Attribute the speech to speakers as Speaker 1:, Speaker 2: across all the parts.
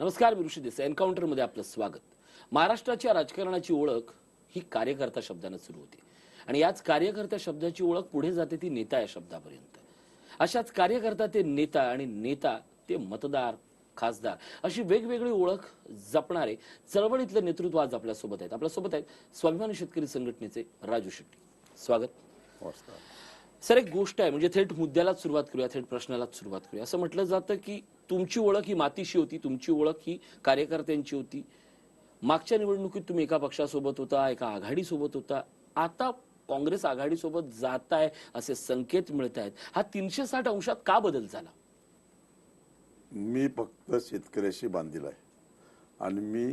Speaker 1: नमस्कार मी ऋषी देसाई एन्काउंटरमध्ये आपलं स्वागत. महाराष्ट्राच्या राजकारणाची ओळख ही कार्यकर्ता शब्दानं सुरू होते. आणि याच कार्यकर्ता शब्दाची ओळख पुढे जाते ती नेता या शब्दापर्यंत. अशाच कार्यकर्ता ते नेता आणि नेता ते मतदार खासदार अशी वेगवेगळी ओळख जपणारे चळवळीतले नेतृत्व आज आपल्यासोबत आहेत. आपल्यासोबत आहेत स्वाभिमानी शेतकरी संघटनेचे राजू शेट्टी. स्वागत. सर एक गोष्ट आहे म्हणजे थेट मुद्द्यालाच सुरुवात करूया थेट प्रश्नालाच सुरुवात करूया. असं म्हटलं जातं की तुमची ओळख ही मातीशी होती तुमची ओळख ही कार्यकर्त्यांची होती. मागच्या निवडणुकीत तुम्ही एका पक्षासोबत होता एका आघाडीसोबत होता. आता काँग्रेस आघाडीसोबत जात आहे असे संकेत मिळत आहेत हा तीनशे साठ अंशात का बदल झाला?
Speaker 2: मी फक्त शेतकऱ्याशी बांधील आहे. आणि मी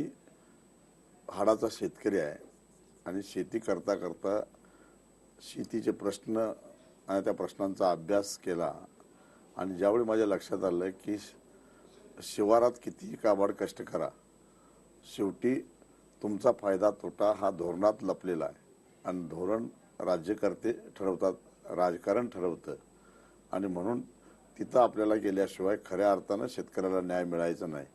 Speaker 2: हाडाचा शेतकरी आहे. आणि शेती करता करता शेतीचे प्रश्न आणि त्या प्रश्नांचा अभ्यास केला. आणि ज्यावेळी माझ्या लक्षात आलं की शिवारात कितीही काबाड कष्ट करा शेवटी तुमचा फायदा तोटा हा धोरणात लपलेला आहे. आणि धोरण राज्यकर्ते ठरवतात राजकारण ठरवतं. आणि म्हणून तिथं आपल्याला गेल्याशिवाय खऱ्या अर्थानं शेतकऱ्याला न्याय मिळायचा नाही.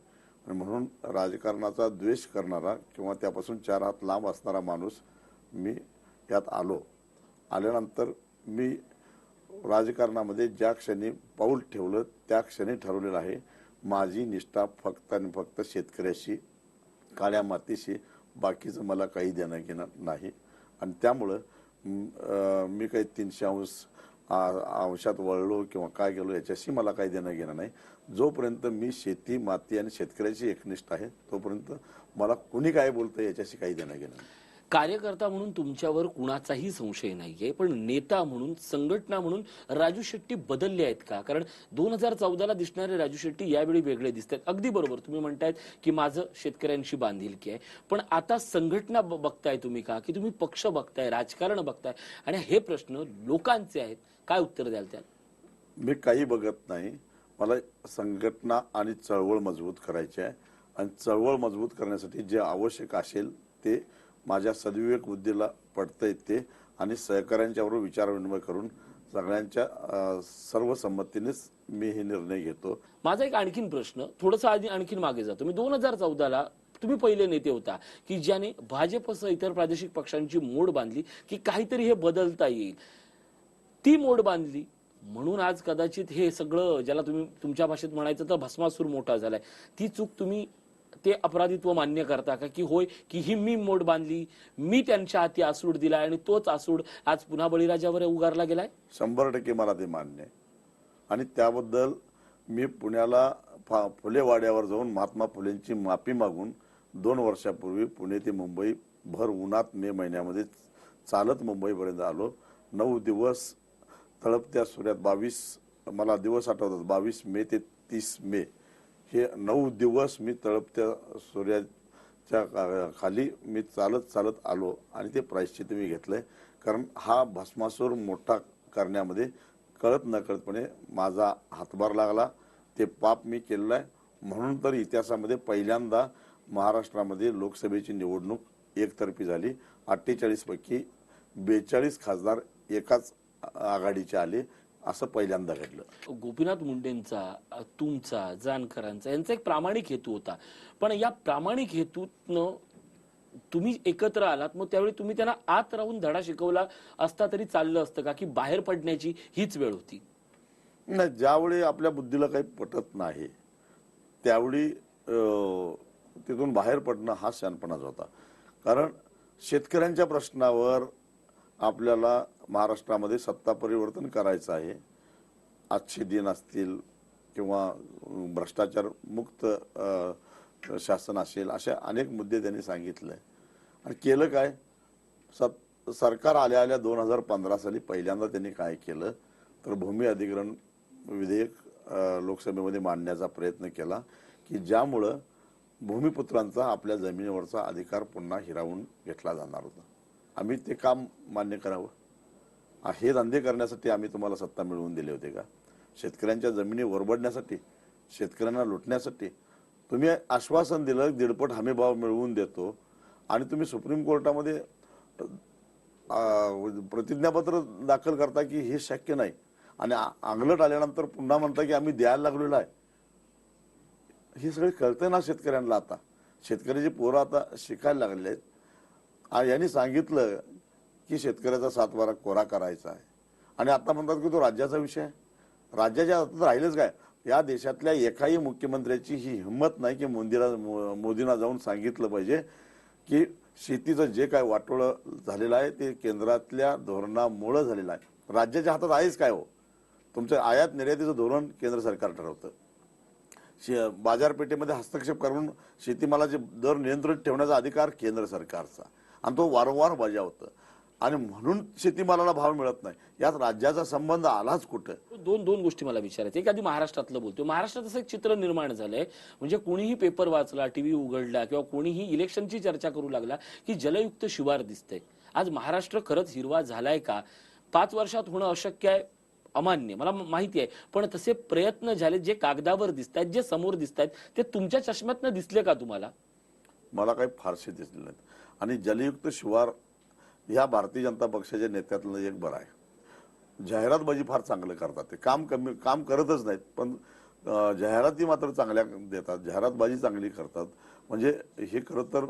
Speaker 2: आणि म्हणून राजकारणाचा द्वेष करणारा किंवा त्यापासून चार हात लांब असणारा माणूस मी यात आलो. आल्यानंतर मी राजकारणामध्ये ज्या क्षणी पाऊल ठेवलं त्या क्षणी ठरवलेलं आहे माझी निष्ठा फक्त आणि फक्त शेतकऱ्याशी काळ्या मातीशी बाकीचं मला काही देणं घेणं नाही. आणि त्यामुळं मी काही तीनशे अंश अंशात वळलो किंवा काय गेलो याच्याशी मला काही देणं घेणं नाही. जोपर्यंत मी शेती माती आणि शेतकऱ्याची एकनिष्ठ आहे तोपर्यंत मला कुणी काय बोलतं याच्याशी काही देणं घेणं नाही.
Speaker 1: कार्यकर्ता म्हणून तुमच्यावर कुणाचाही संशय नाहीये पण नेता म्हणून संघटना म्हणून राजू शेट्टी बदलले आहेत का? कारण दोन हजार चौदाला दिसणारे राजू शेट्टी यावेळी वेगळे दिसतात. अगदी बरोबर तुम्ही म्हणतायत की माझं शेतकऱ्यांशी बांधिलकी आहे. पण आता संघटना बघताय तुम्ही का? की तुम्ही पक्ष बघताय राजकारण बघताय? आणि हे प्रश्न लोकांचे आहेत. काय उत्तर द्याल त्यात?
Speaker 2: मी काही बघत नाही. मला संघटना आणि चळवळ मजबूत करायची आहे. आणि चळवळ मजबूत करण्यासाठी जे आवश्यक असेल ते माझ्या सद्विवेक बुद्धीला पडता येते आणि सहकाऱ्यांच्याबरोबर विचारविनिमय करून सगळ्यांच्या अं, सर्व संमतीनेच मी हे निर्णय घेतो.
Speaker 1: माझा एक आणखीन प्रश्न थोडासा आधी आणखीन मागे जातो मी दोन हजार चौदाला तुम्ही पहिले नेते होता की ज्याने भाजपसह इतर प्रादेशिक पक्षांची मोड बांधली की काहीतरी हे बदलता येईल. ती मोड बांधली. म्हणून आज कदाचित हे सगळं ज्याला तुम्ही तुमच्या भाषेत म्हणायचं तर भस्मासूर मोठा झालाय. ती चूक तुम्ही ते अपराधित्व मान्य करता का? की होय की ही मी मोड बांधली मी त्यांच्या हाती आसूड दिलाय आणि तोच आसूड आज पुन्हा बळीराजावर उगारला गेलाय?
Speaker 2: शंभर टक्के मला ते मान्य आहे. आणि त्याबद्दल मी पुण्याला फा फुलेवाड्यावर जाऊन महात्मा फुलेंची माफी मागून दोन वर्षापूर्वी पुणे ते मुंबई भर उन्हात मे महिन्यामध्ये चालत मुंबईपर्यंत आलो. नऊ दिवस तळपत्या सूर्यात बावीस मला दिवस आठवतात बावीस मे ते तीस मे. हे नऊ दिवस मी तळपत्या सूर्याच्या खाली मी चालत चालत आलो आणि ते प्रायश्चित मी घेतलंय. कारण हा भस्मासूर मोठा करण्यामध्ये कळत नकळतपणे माझा हातभार लागला. ते पाप मी केलेलं आहे. म्हणून तर इतिहासामध्ये पहिल्यांदा महाराष्ट्रामध्ये लोकसभेची निवडणूक एकतर्फी झाली. अठ्ठेचाळीसपैकी बेचाळीस खासदार एकाच आघाडीचे आले. असं पहिल्यांदा घडलं.
Speaker 1: गोपीनाथ मुंडेंचा तुमचा जानकरांचा यांचा एक प्रामाणिक हेतू होता. पण या प्रामाणिक हेतूतनं तुम्ही एकत्र आलात मग त्यावेळी तुम्ही त्यांना आत राहून धडा शिकवला असता तरी चाललं असतं का? की बाहेर पडण्याची हीच वेळ होती?
Speaker 2: नाही ज्यावेळी आपल्या बुद्धीला काही पटत नाही त्यावेळी तिथून बाहेर पडणं हा शहाणपणाच होता. कारण शेतकऱ्यांच्या प्रश्नावर आपल्याला महाराष्ट्रामध्ये सत्ता परिवर्तन करायचं आहे. आजचे दिन असतील किंवा भ्रष्टाचार मुक्त शासन असेल अशा अनेक मुद्दे त्यांनी सांगितले. आणि केलं काय? सत सरकार आल्या आल्या दोन हजार पंधरा साली पहिल्यांदा त्यांनी काय केलं? तर भूमी अधिग्रहण विधेयक लोकसभेमध्ये मांडण्याचा प्रयत्न केला की ज्यामुळं भूमिपुत्रांचा आपल्या जमिनीवरचा अधिकार पुन्हा हिरावून घेतला जाणार होता. आम्ही ते काम मान्य करावं. हे धंदे करण्यासाठी आम्ही तुम्हाला सत्ता मिळवून दिले होते का? शेतकऱ्यांच्या जमिनी वरबडण्यासाठी शेतकऱ्यांना लुटण्यासाठी तुम्ही आश्वासन दिलं दीडपट हमीभाव मिळवून देतो आणि तुम्ही सुप्रीम कोर्टामध्ये प्रतिज्ञापत्र दाखल करता की हे शक्य नाही. आणि आंगलट अंगलट आल्यानंतर पुन्हा म्हणता की आम्ही द्यायला लागलेलो आहे. हे सगळे कळतं ना शेतकऱ्यांना आता. शेतकऱ्याची पोरं आता शिकायला लागले आहेत. यांनी सांगितलं की शेतकऱ्याचा सातवारा कोरा करायचा आहे. आणि आता म्हणतात की तो राज्याचा विषय आहे. राज्याच्या हातात राहिलंच काय? या देशातल्या एकाही मुख्यमंत्र्याची ही हिंमत नाही की मोदीला मोदींना जाऊन सांगितलं पाहिजे की शेतीचं जे काय वाटोळं झालेलं आहे ते केंद्रातल्या धोरणामुळं झालेलं आहे. राज्याच्या हातात आहेच काय हो? तुमचं आयात निर्यातीचं धोरण केंद्र सरकार ठरवतं. शे- बाजारपेठेमध्ये हस्तक्षेप करून शेतीमालाचे दर नियंत्रित ठेवण्याचा अधिकार केंद्र सरकारचा. आणि तो वारंवार बजावतं आणि म्हणून शेतीमालाला भाव मिळत नाही. यात राज्याचा संबंध आलाच कुठं?
Speaker 1: दोन दोन गोष्टी मला विचारायच्या. एक आधी महाराष्ट्रातलं बोलतो महाराष्ट्रात असं एक चित्र निर्माण झालंय. म्हणजे कोणीही पेपर वाचला टीव्ही उघडला किंवा कोणीही इलेक्शनची चर्चा करू लागला की जलयुक्त शिवार दिसतंय. आज महाराष्ट्र खरंच हिरवा झालाय का? पाच वर्षात होणं अशक्य आहे? अमान्य. मला माहिती आहे. पण तसे प्रयत्न झाले जे कागदावर दिसत आहेत जे समोर दिसत आहेत ते तुमच्या चष्म्यातनं दिसले का तुम्हाला?
Speaker 2: मला काही फारसे दिसले नाहीत. आणि जलयुक्त शिवार ह्या भारतीय जनता पक्षाच्या नेत्यातलं एक बरं आहे. जाहिरातबाजी फार चांगलं करतात ते. काम कमी काम करतच नाहीत पण जाहिराती मात्र चांगल्या देतात. जाहिरातबाजी चांगली करतात. म्हणजे हे खरं तर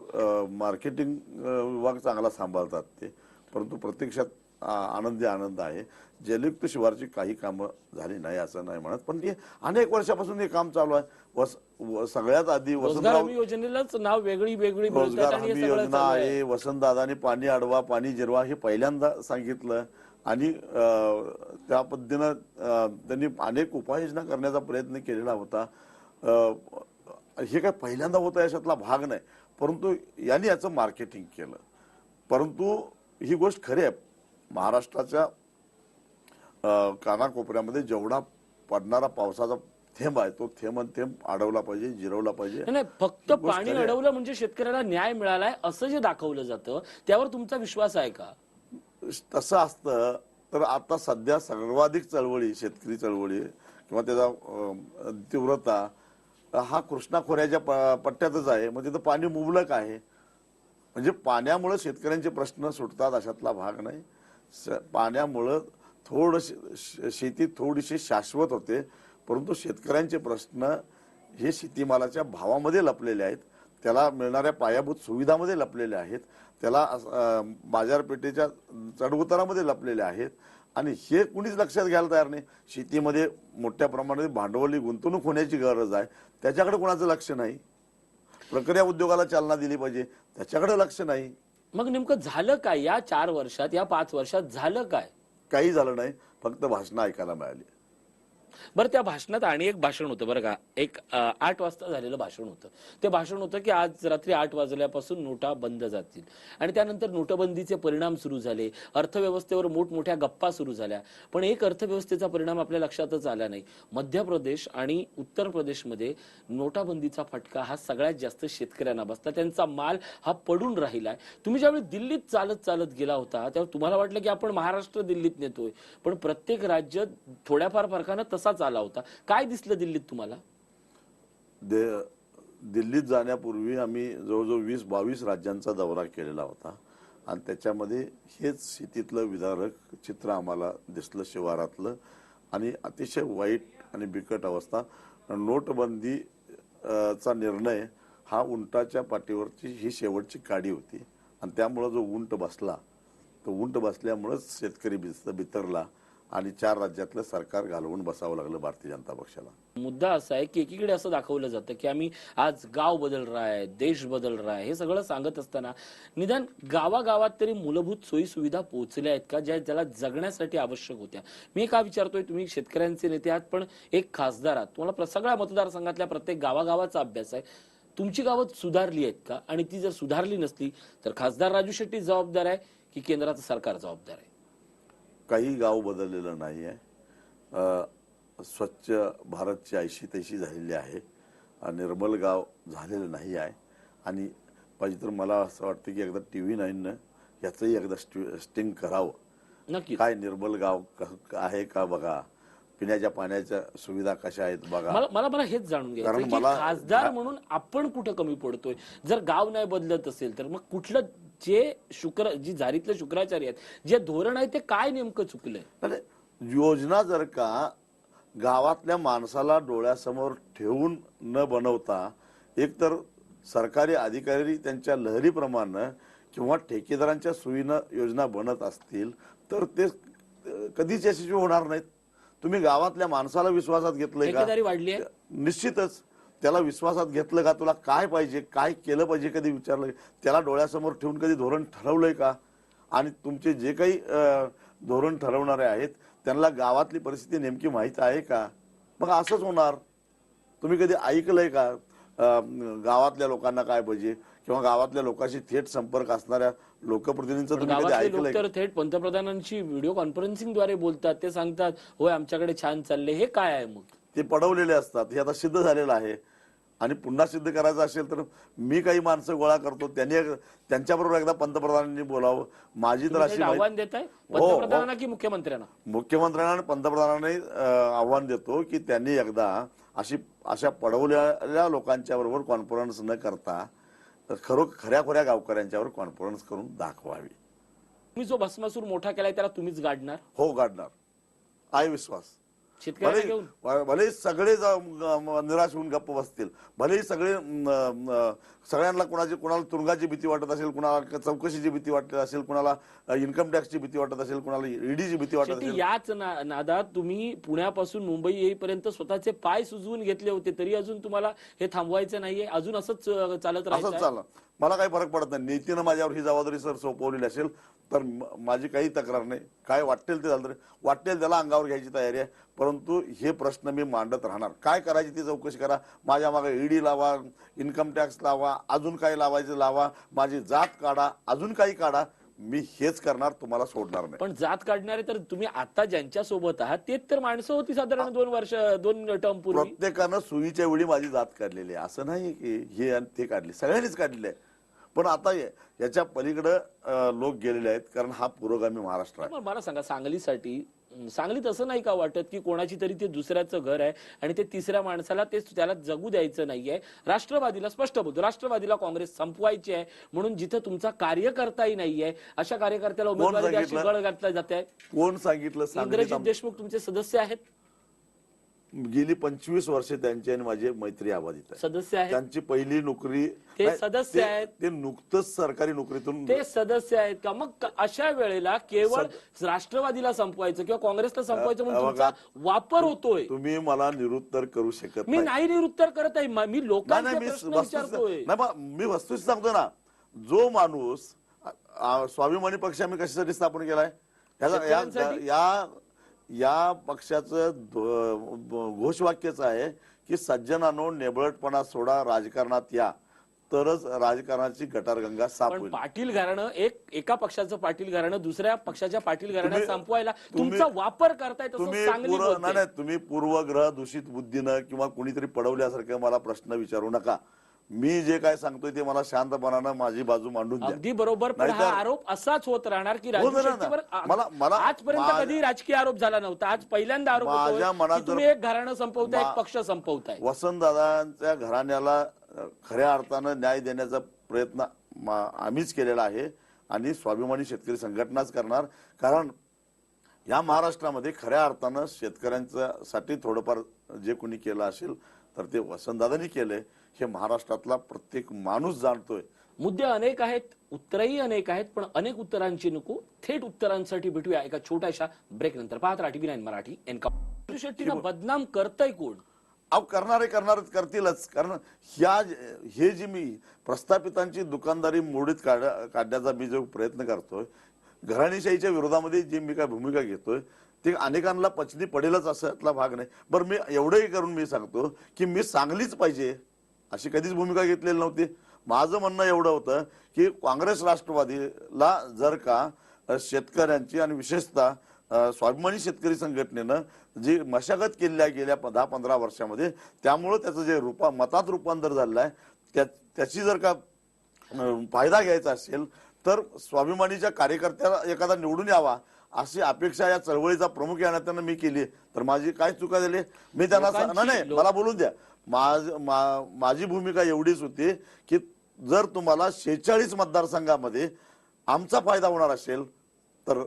Speaker 2: मार्केटिंग विभाग चांगला सांभाळतात ते. परंतु प्रत्यक्षात आनंदी आनंद आहे. जलयुक्त शिवारची काही कामं झाली नाही असं नाही म्हणत. पण ते अनेक वर्षापासून हे काम चालू आहे. वस व- सगळ्यात आधी
Speaker 1: रोजगार
Speaker 2: वसंतराव
Speaker 1: हमी योजनेलाच नाव वेगळी वेगळी मिळतात
Speaker 2: रोजगार
Speaker 1: आणि हे
Speaker 2: हमी
Speaker 1: सगळं
Speaker 2: योजना
Speaker 1: चालू आहे.
Speaker 2: आहे वसंतदादानी पाणी अडवा पाणी जिरवा हे पहिल्यांदा सांगितलं. आणि अं, त्या पद्धतीनं अं, त्यांनी अनेक उपाययोजना करण्याचा प्रयत्न केलेला होता. अं, हे काय पहिल्यांदा होतं याच्यातला भाग नाही. परंतु यांनी याचं मार्केटिंग केलं. परंतु ही गोष्ट खरी आहे. महाराष्ट्राच्या अं, कानाकोपऱ्यामध्ये जेवढा पडणारा पावसाचा थेंब आहे तो थेंब आणि थेंब अडवला पाहिजे जिरवला पाहिजे.
Speaker 1: नाही, फक्त पाणी. अडवलं म्हणजे शेतकऱ्याला न्याय मिळालाय असं जे दाखवलं जातं त्यावर तुमचा विश्वास आहे का?
Speaker 2: तसं असतं तर आता सध्या सर्वाधिक चळवळी शेतकरी चळवळी किंवा त्याचा तीव्रता हा कृष्णा खोऱ्याच्या पट्ट्यातच आहे. मग तिथं पाणी मुबलक आहे. म्हणजे पाण्यामुळं शेतकऱ्यांचे प्रश्न सुटतात अशातला भाग नाही. पाण्यामुळं थोडं शेती थोडीशी शाश्वत होते. परंतु शेतकऱ्यांचे प्रश्न हे शेतीमालाच्या भावामध्ये लपलेले आहेत. त्याला मिळणाऱ्या पायाभूत सुविधामध्ये लपलेले आहेत. त्याला बाजारपेठेच्या चढउतारामध्ये लपलेले आहेत. आणि हे कुणीच लक्षात घ्यायला तयार नाही. शेतीमध्ये मोठ्या प्रमाणात भांडवली गुंतवणूक होण्याची गरज आहे. त्याच्याकडे कोणाचं लक्ष नाही? प्रक्रिया उद्योगाला चालना दिली पाहिजे. त्याच्याकडे लक्ष नाही.
Speaker 1: मग नेमकं झालं काय? या चार वर्षात या पाच वर्षात झालं काय?
Speaker 2: काही झालं नाही. फक्त भाषणं ऐकायला मिळाली.
Speaker 1: बरं त्या भाषणात आणि एक भाषण होतं बरं का. एक आठ वाजता झालेलं भाषण होतं. ते भाषण होतं की आज रात्री आठ वाजल्यापासून नोटा बंद जातील. आणि त्यानंतर नोटबंदीचे परिणाम सुरू झाले. अर्थव्यवस्थेवर मोठमोठ्या गप्पा सुरू झाल्या. पण एक अर्थव्यवस्थेचा परिणाम आपल्या लक्षातच आला नाही. मध्य प्रदेश आणि उत्तर प्रदेशमध्ये नोटाबंदीचा फटका हा सगळ्यात जास्त शेतकऱ्यांना बसला. त्यांचा माल हा पडून राहिलाय. तुम्ही ज्यावेळी दिल्लीत चालत चालत गेला होता तेव्हा तुम्हाला वाटलं की आपण महाराष्ट्र दिल्लीत नेतोय. पण प्रत्येक राज्य थोड्याफार फरकानं तसाच आला होता? काय दिसलं दिल्लीत तुम्हाला?
Speaker 2: दे दिल्लीत जाण्यापूर्वी आम्ही जवळजवळ वीस बावीस राज्यांचा दौरा केलेला होता. आणि त्याच्यामध्ये हेच शेतीतलं विदारक चित्र आम्हाला दिसलं शिवारातलं. आणि अतिशय वाईट आणि बिकट अवस्था. नोटबंदी चा निर्णय हा उंटाच्या पाठीवरची ही शेवटची काडी होती. आणि त्यामुळं जो उंट बसला तो उंट बसल्यामुळंच शेतकरी बिस- बितरला आणि चार राज्यातलं सरकार घालवून बसावं लागलं भारतीय जनता पक्षाला.
Speaker 1: मुद्दा असा आहे की एकीकडे असं दाखवलं जातं की आम्ही आज गाव बदल रहा आहे देश बदल रहा आहे हे सगळं सांगत असताना निदान गावागावात तरी मूलभूत सोयी सुविधा पोहोचल्या आहेत का ज्या ज्याला जगण्यासाठी आवश्यक होत्या? मी का विचारतोय तुम्ही शेतकऱ्यांचे नेते आहात पण एक खासदार आहात. तुम्हाला सगळ्या मतदारसंघातल्या प्रत्येक गावागावाचा अभ्यास आहे. तुमची गावं सुधारली आहेत का? आणि ती जर सुधारली नसली तर खासदार राजू शेट्टी जबाबदार आहे की केंद्राचं सरकार जबाबदार आहे?
Speaker 2: काही गाव बदललेलं नाही आहे स्वच्छ भारतची ऐशी तैशी झालेली आहे. निर्मल गाव झालेलं नाही आहे. आणि पाहिजे तर मला असं वाटतं की एकदा टी व्ही नाईननं याचंही एकदा स्टि- स्टिंग करावं.
Speaker 1: नक्की
Speaker 2: काय निर्मल गाव आहे का बघा? पिण्याच्या पाण्याच्या सुविधा कशा आहेत बघा?
Speaker 1: मला मला मला हेच जाणून घ्यायचं खासदार म्हणून आपण कुठं कमी पडतोय? जर गाव नाही बदलत असेल तर मग कुठलं जे शुक्र जी जारीतले शुक्राचार्य आहेत जे धोरण आहे ते काय नेमकं चुकलंय?
Speaker 2: योजना जर का गावातल्या माणसाला डोळ्यासमोर ठेवून न बनवता एकतर सरकारी अधिकारी त्यांच्या लहरीप्रमाणे किंवा ठेकेदारांच्या सोयीनं योजना बनत असतील तर ते कधीच यशस्वी होणार नाहीत. तुम्ही गावातल्या माणसाला विश्वासात घेतलंय का?
Speaker 1: वाढली
Speaker 2: निश्चितच. त्याला विश्वासात घेतलं का? तुला काय पाहिजे? काय केलं पाहिजे कधी विचारलं? त्याला डोळ्यासमोर ठेवून कधी धोरण ठरवलंय का? आणि तुमचे जे काही धोरण ठरवणारे आहेत त्यांना गावातली परिस्थिती नेमकी माहीत आहे का? मग असंच होणार. तुम्ही कधी ऐकलंय का? गावातल्या लोकांना काय पाहिजे? किंवा गावातल्या लोकांशी थेट संपर्क असणाऱ्या लोकप्रतिनिधींचं तुम्ही कधी ऐकलंय?
Speaker 1: तर थेट पंतप्रधानांशी व्हिडिओ कॉन्फरन्सिंगद्वारे बोलतात ते सांगतात होय आमच्याकडे छान चालले हे काय आहे मग?
Speaker 2: ते पडवलेले असतात हे आता सिद्ध झालेलं आहे. आणि पुन्हा सिद्ध करायचं असेल तर मी काही माणसं गोळा करतो त्यांनी त्यांच्याबरोबर एकदा पंतप्रधानांनी बोलावं. माझी तर अशी
Speaker 1: आव्हान देताय?
Speaker 2: हो, हो.
Speaker 1: पंतप्रधानांना की मुख्यमंत्र्यांना?
Speaker 2: मुख्यमंत्र्यांना आणि पंतप्रधानांनी आव्हान देतो की त्यांनी एकदा अशी अशा पडवलेल्या लोकांच्या बरोबर कॉन्फरन्स न करता तर खरो खऱ्या खऱ्या गावकऱ्यांच्यावर कॉन्फरन्स करून दाखवावी.
Speaker 1: तुम्ही जो भस्मासूर मोठा केलाय त्याला तुम्हीच गाडणार?
Speaker 2: हो गाडणार. आहे विश्वास.
Speaker 1: शेतकऱ्यांना
Speaker 2: भले
Speaker 1: घेऊन.
Speaker 2: भले सगळे निराश होऊन गप्प बसतील. भले सगळे सगळ्यांना कुणाची कुणाला तुरुंगाची भीती वाटत असेल कुणाला चौकशीची भीती वाटत असेल कुणाला इन्कम टॅक्सची भीती वाटत असेल कुणाला ईडीची भीती वाटत असेल.
Speaker 1: याच नादात तुम्ही पुण्यापासून मुंबई येईपर्यंत स्वतःचे पाय सुजवून घेतले होते तरी अजून तुम्हाला हे थांबवायचं नाहीये. अजून असंच चालत
Speaker 2: असंच चाललं. मला काही फरक पडत नाही. नीतीनं माझ्यावर ही जबाबदारी सर सोपवलेली असेल तर माझी काही तक्रार नाही. काय वाटेल ते झालं तरी वाटेल त्याला अंगावर घ्यायची तयारी आहे. परंतु हे प्रश्न मी मांडत राहणार. काय करायची ती चौकशी करा. माझ्या मागे ईडी लावा इन्कम टॅक्स लावा अजून काही लावायचं लावा. माझी जात काढा अजून काही काढा. मी हेच करणार तुम्हाला सोडणार नाही.
Speaker 1: पण जात काढणारे तर तुम्ही आता ज्यांच्या सोबत आहात तेच तर माणसं होती साधारण दोन वर्ष दोन टर्म पूर्वी.
Speaker 2: प्रत्येकानं सुईच्या वेळी माझी जात काढलेली आहे. असं नाही की हे आणि ते काढले. सगळ्यांनीच काढलेले आहे. पण आता याच्या पलीकडं लोक गेलेले आहेत कारण हा पुरोगामी महाराष्ट्र आहे.
Speaker 1: मला सांगा सांगलीसाठी सांगलीत असं नाही का वाटत की कोणाची तरी ते दुसऱ्याचं घर आहे आणि ते तिसऱ्या माणसाला ते त्याला जगू द्यायचं नाहीये राष्ट्रवादीला स्पष्ट बोलतो राष्ट्रवादीला काँग्रेस संपवायची आहे म्हणून जिथं तुमचा कार्यकर्ताही नाहीये अशा कार्यकर्त्याला उमेदवारी घातला जात? आहे
Speaker 2: कोण सांगितलं
Speaker 1: इंद्रजित देशमुख तुमचे सदस्य आहेत?
Speaker 2: गेली पंचवीस वर्षे त्यांची आणि माझी मैत्री आबाधित आहे.
Speaker 1: सदस्य आहेत.
Speaker 2: त्यांची पहिली नोकरी
Speaker 1: ते
Speaker 2: नाही,
Speaker 1: सदस्य
Speaker 2: ते-
Speaker 1: आहेत.
Speaker 2: ते नुकतंच सरकारी नोकरीतून
Speaker 1: ते सदस्य आहेत का? मग क- अशा वेळेला केवळ राष्ट्रवादीला संपवायचं किंवा काँग्रेसला संपवायचं म्हणून
Speaker 2: अ,
Speaker 1: तुमचा वापर होतोय.
Speaker 2: तुम्ही मला निरुत्तर करू शकत
Speaker 1: मी
Speaker 2: नाही.
Speaker 1: नाही निरुत्तर करत आहे. म- मी
Speaker 2: नाही
Speaker 1: लोकांचे
Speaker 2: नाही, मी
Speaker 1: प्रश्न
Speaker 2: वस्तुस्थिती
Speaker 1: विचारतोय.
Speaker 2: नाही बा, मी वस्तुस्थिती सांगतो ना. जो माणूस आ- आ- स्वाभिमानी पक्ष आम्ही कशासाठी स्थापन केलाय? ह्याचा- या
Speaker 1: शेतकऱ्यांसाठी?
Speaker 2: या या पक्षाचं घोषवाक्यच आहे की सज्जनानो नेबळटपणा सोडा राजकारणात या. तरच राजकारणाची गटारगंगा साफ होईल.
Speaker 1: पाटील घराणं एक एका पक्षाचं पाटील घराणं दुसऱ्या पक्षाच्या पाटील घराणं संपवायला तुमचा वापर करताय
Speaker 2: तुम्ही पूर्वग्रह दूषित बुद्धीनं किंवा कुणीतरी पडवल्यासारखं मला प्रश्न विचारू नका. मी जे काय सांगतोय ते मला शांतपणानं माझी बाजू मांडून द्या.
Speaker 1: अगदी बरोबर पण हा
Speaker 2: नाहीतर-
Speaker 1: आरोप असाच होत राहणार की
Speaker 2: हो
Speaker 1: राजू
Speaker 2: ना, ना,
Speaker 1: शेट्टीवर आ-
Speaker 2: मला- मला-
Speaker 1: आजपर्यंत कधी राजकीय आरोप झाला नव्हता. आज पहिल्यांदा आरोप
Speaker 2: माझ्या
Speaker 1: होतोय
Speaker 2: मनात
Speaker 1: की तुम्ही
Speaker 2: जर-
Speaker 1: एक घराणं संपवताय एक
Speaker 2: मा-
Speaker 1: पक्ष संपवताय.
Speaker 2: वसंतदादांच्या घराण्याला अ, खऱ्या अर्थानं न्याय देण्याचा प्रयत्न मा- आम्हीच केलेला आहे आणि स्वाभिमानी शेतकरी संघटनाच करणार. कारण या महाराष्ट्रामध्ये खऱ्या अर्थानं शेतकऱ्यांसाठी थोडंफार जे कोणी केलं असेल तर ते वसंतदादांनी केलंय. हे महाराष्ट्रातला प्रत्येक माणूस जाणतोय.
Speaker 1: मुद्दे अनेक आहेत उत्तरही अनेक आहेत पण अनेक उत्तरांची नको. थेट उत्तरांसाठी भेटूया एका छोट्याशा ब्रेक नंतर. पाहत राहा टीव्ही नाईन मराठी एनका शेट्टीला बदनाम करताय कोण?
Speaker 2: अहो करणारे करणारच करतीलच. कारण ह्या हे जी मी प्रस्थापितांची दुकानदारी मोडीत काढ काढण्याचा मी जो प्रयत्न करतोय घराणीशाहीच्या विरोधामध्ये जी मी काय भूमिका घेतोय ते अनेकांना पचनी पडेलच असातला भाग नाही. बरं मी एवढंही करून मी सांगतो की मी सांगलीच पाहिजे. अशी कधीच भूमिका घेतलेली नव्हती. माझं म्हणणं एवढं होतं की काँग्रेस राष्ट्रवादीला जर का शेतकऱ्यांची आणि विशेषतः स्वाभिमानी शेतकरी संघटनेनं जी मशागत केल्या गेल्या दहा पंधरा वर्षामध्ये त्यामुळं त्याचं जे रूपा मतात रूपांतर झालेलं आहे त्या त्याची जर का फायदा घ्यायचा असेल तर स्वाभिमानीच्या कार्यकर्त्याला एखादा निवडून यावा अशी अपेक्षा या चळवळीचा प्रमुख या नात्यानं मी केली. तर माझी काय चुका झाली? मी त्यांना नाही नाही, मला बोलून द्या. माझ मा- माझी भूमिका एवढीच होती की जर तुम्हाला शेहेचाळीस मतदारसंघामध्ये आमचा फायदा होणार असेल तर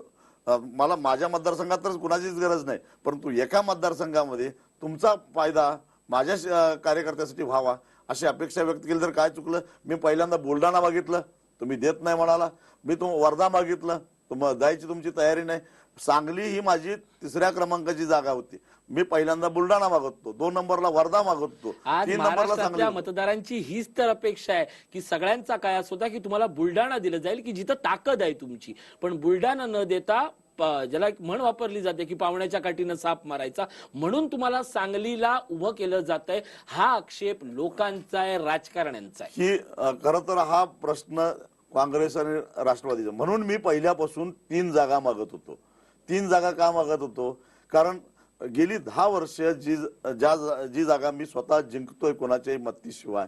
Speaker 2: मला माझ्या मतदारसंघात तर कुणाचीच गरज नाही. परंतु एका मतदारसंघामध्ये तुमचा फायदा माझ्या कार्यकर्त्यासाठी व्हावा अशी अपेक्षा व्यक्त केली तर काय चुकलं? मी पहिल्यांदा बुलढाणा मागितलं. तुम्ही देत नाही म्हणाला. मी तुम वर्धा मागितलं. तुम द्यायची तुमची तयारी नाही. सांगली ही माझी तिसऱ्या क्रमांकाची जागा होती. मी पहिल्यांदा बुलढाणा मागवतो दोन नंबरला वर्धा मागवतो तीन नंबरला
Speaker 1: मतदारांची हीच तर अपेक्षा आहे की सगळ्यांचा काय असं होता की तुम्हाला बुलढाणा दिलं जाईल की जिथं ताकद आहे तुमची. पण बुलढाणा न देता ज्याला एक म्हण वापरली जाते की पावण्याच्या काठीनं साप मारायचा म्हणून तुम्हाला सांगलीला उभं केलं जात आहे. हा आक्षेप लोकांचा आहे राजकारण्यांचा आहे.
Speaker 2: की खर तर हा प्रश्न काँग्रेस आणि राष्ट्रवादीचं. म्हणून मी पहिल्यापासून तीन जागा मागत होतो. तीन जागा का मागत होतो? कारण गेली दहा वर्ष जी ज्या जी जागा मी स्वतः जिंकतोय कोणाच्याही मत्तीशिवाय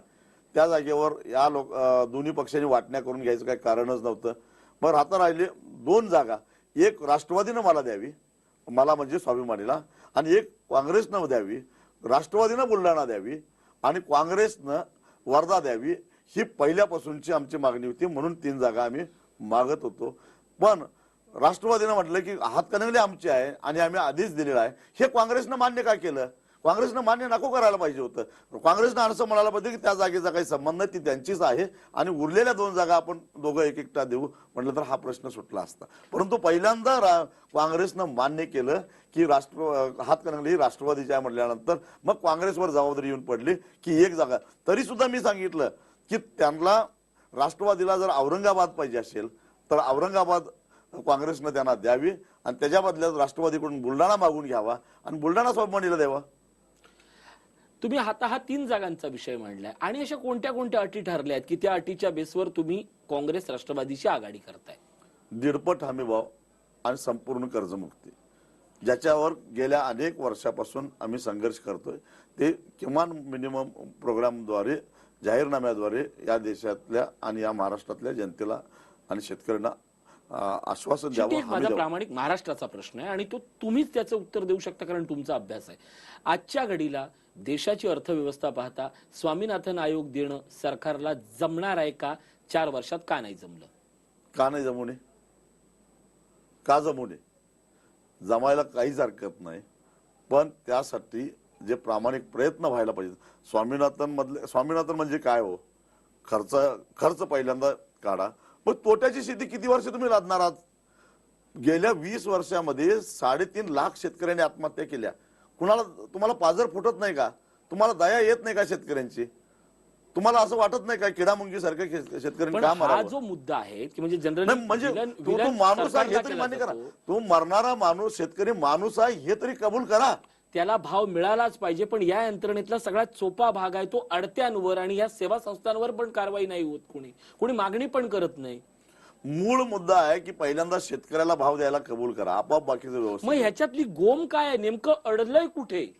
Speaker 2: त्या जागेवर या लोक दोन्ही पक्षांनी वाटण्या करून घ्यायचं काही कारणच नव्हतं. मग आता राहिले दोन जागा. एक राष्ट्रवादीनं मला द्यावी मला म्हणजे स्वाभिमानीला आणि एक काँग्रेसनं द्यावी राष्ट्रवादीनं बुलढाणा द्यावी आणि काँग्रेसनं वर्धा द्यावी ही पहिल्यापासूनची आमची मागणी होती म्हणून तीन जागा आम्ही मागत होतो. पण राष्ट्रवादीनं म्हटलं की हातकणंगले आमचे आहे आणि आम्ही आधीच दिलेलं आहे. हे काँग्रेसनं मान्य काय केलं? काँग्रेसनं मान्य नको करायला पाहिजे होतं. काँग्रेसनं असं म्हणायला पाहिजे की त्या जागेचा काही संबंध नाही ती त्यांचीच आहे आणि उरलेल्या दोन जागा आपण दोघं एक एकटा देऊ म्हटलं तर हा प्रश्न सुटला असता. परंतु पहिल्यांदा रा- काँग्रेसनं मान्य केलं की राष्ट्र हातकणंगली ही राष्ट्रवादीची आहे म्हटल्यानंतर मग काँग्रेसवर जबाबदारी येऊन पडली की एक जागा. तरी सुद्धा मी सांगितलं की त्यांना राष्ट्रवादीला जर औरंगाबाद पाहिजे असेल तर औरंगाबाद काँग्रेसनं त्यांना द्यावी आणि त्याच्या बदल्यात राष्ट्रवादीकडून बुलढाणा मागून घ्यावा आणि बुलढाणा स्वाभिमानीला द्यावा.
Speaker 1: तुम्ही आता हा तीन जागांचा विषय मांडलाय आणि अशा कोणत्या कोणत्या अटी ठरल्या आहेत की त्या अटीच्या बेसवर तुम्ही काँग्रेस राष्ट्रवादीची आघाडी करताय?
Speaker 2: दीडपट हमी भाव आणि संपूर्ण कर्जमुक्ती ज्याच्यावर गेल्या अनेक वर्षापासून आम्ही संघर्ष करतोय. ते किमान मिनिमम प्रोग्रामद्वारे जाहीरनाम्याद्वारे या देशातल्या आणि या महाराष्ट्रातल्या जनतेला आणि शेतकऱ्यांना आश्वासन द्यावं
Speaker 1: माझा प्रामाणिक महाराष्ट्राचा प्रश्न आहे आणि तो तुम्हीच त्याचं उत्तर देऊ शकता कारण तुमचा अभ्यास आहे. आजच्या घडीला देशाची अर्थव्यवस्था पाहता स्वामीनाथन आयोग देणं सरकारला जमणार आहे का? चार वर्षात का नाही जमलं?
Speaker 2: का नाही जमू नये का जमू नये जमायला काहीच हरकत नाही. पण त्यासाठी जे प्रामाणिक प्रयत्न व्हायला पाहिजे स्वामीनाथन मधले स्वामीनाथन म्हणजे काय हो? खर्च खर्च पहिल्यांदा काढा. मग तोट्याची शेती किती वर्ष तुम्ही लादणार आहात? गेल्या वीस वर्षामध्ये साडेतीन लाख शेतकऱ्यांनी आत्महत्या केल्या. कुणाला तुम्हाला पाजर फुटत नाही का? तुम्हाला दया येत नाही का शेतकऱ्यांची? तुम्हाला असं वाटत नाही का किडामुंगी सारख्या शेतकऱ्यांनी का मारावं
Speaker 1: जो मुद्दा आहे की म्हणजे जनरली
Speaker 2: म्हणजे तो तो माणूस आहे हे तरी मान्य करा. तो मरणारा माणूस शेतकरी माणूस आहे हे तरी कबूल करा.
Speaker 1: त्याला भाव मिळालाच पाहिजे पण या यंत्रणेतला सगळ्यात सोपा भाग आहे तो अडत्यांवर आणि या सेवा संस्थांवर पण कारवाई नाही होत कोणी. कोणी मागणी पण करत नाही.
Speaker 2: मूळ मुद्दा आहे की पहिल्यांदा शेतकऱ्याला भाव द्यायला कबूल करा आपोआप बाकीचं
Speaker 1: मग
Speaker 2: व्यवस्थित
Speaker 1: ह्याच्यातली गोम काय आहे? नेमकं अडलंय कुठे?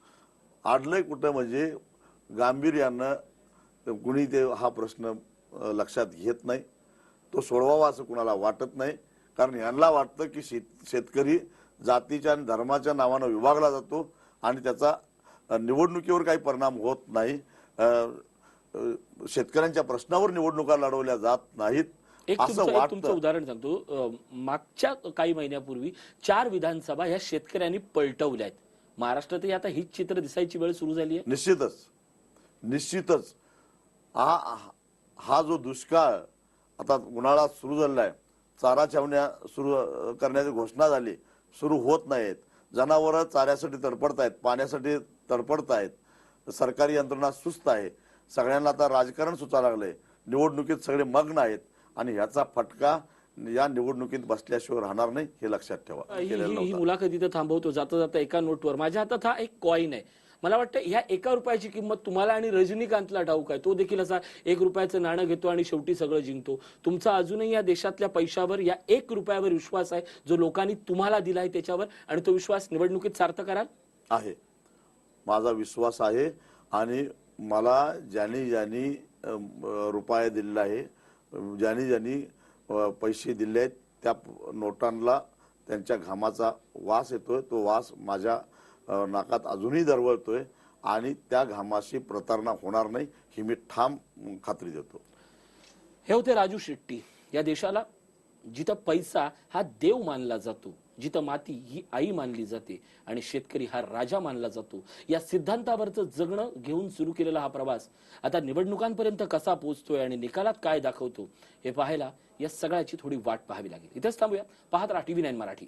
Speaker 2: आडलंय कुठं म्हणजे गांभीर्यानं कुणी ते हा प्रश्न अं, लक्षात घेत नाही. तो सोडवावा असं कुणाला वाटत नाही. कारण यांना वाटतं की शेत शेतकरी जातीच्या आणि धर्माच्या नावानं विभागला जातो. आणि त्याचा निवडणुकीवर काही परिणाम होत नाही. शेतकऱ्यांच्या प्रश्नावर निवडणुका लढवल्या जात नाहीत.
Speaker 1: एक तुमचं उदाहरण सांगतो. मागच्या काही महिन्यापूर्वी चार विधानसभा ह्या शेतकऱ्यांनी पलटवल्या आहेत महाराष्ट्रातही आता हीच चित्र दिसायची वेळ सुरू झाली आहे.
Speaker 2: निश्चितच. निश्चितच. हा हा जो दुष्काळ आता उन्हाळा सुरू झालाय चारा छावण्या सुरू करण्याची घोषणा झाली सुरू होत नाहीत. जनावरं चाऱ्यासाठी तडपडतायत पाण्यासाठी तडपडतायत सरकारी यंत्रणा सुस्त आहे. सगळ्यांना आता राजकारण सुचा लागलंय. निवडणुकीत सगळे मग्न आहेत आणि ह्याचा फटका या निवडणुकीत बसल्याशिवाय राहणार नाही हे लक्षात ठेवा.
Speaker 1: मुलाखत इथं थांबवतो. जाता जाता एका नोटवर. माझ्या हातात हा एक कॉईन आहे. मला वाटतं ह्या एका रुपयाची किंमत तुम्हाला आणि रजनीकांतला ठाऊक आहे. तो देखील असा एक रुपयाचं नाणं घेतो आणि शेवटी सगळं जिंकतो. तुमचा अजूनही या देशातल्या पैशावर या एक रुपयावर विश्वास आहे जो लोकांनी तुम्हाला दिला आहे त्याच्यावर आणि तो विश्वास निवडणुकीत सार्थ कराल?
Speaker 2: आहे. माझा विश्वास आहे आणि मला ज्यांनी ज्यांनी रुपया दिलेला आहे अम, ज्यांनी ज्यांनी पैसे दिले आहेत त्या नोटांना त्यांच्या घामाचा वास येतोय. तो वास माझ्या नाकात अजूनही दरवळतोय आणि त्या घामाशी प्रतारणा होणार नाही ही मी ठाम खात्री देतो.
Speaker 1: हे होते राजू शेट्टी. या देशाला जिथं पैसा हा देव मानला जातो जिथं माती ही आई मानली जाते आणि शेतकरी हा राजा मानला जातो या सिद्धांतावरचं जगणं घेऊन सुरू केलेला हा प्रवास आता निवडणुकांपर्यंत कसा पोहोचतोय आणि निकालात काय दाखवतो हे पाहायला या सगळ्याची थोडी वाट पाहावी लागेल. इथेच थांबूया. पाहत राहा टीव्ही नाईन मराठी.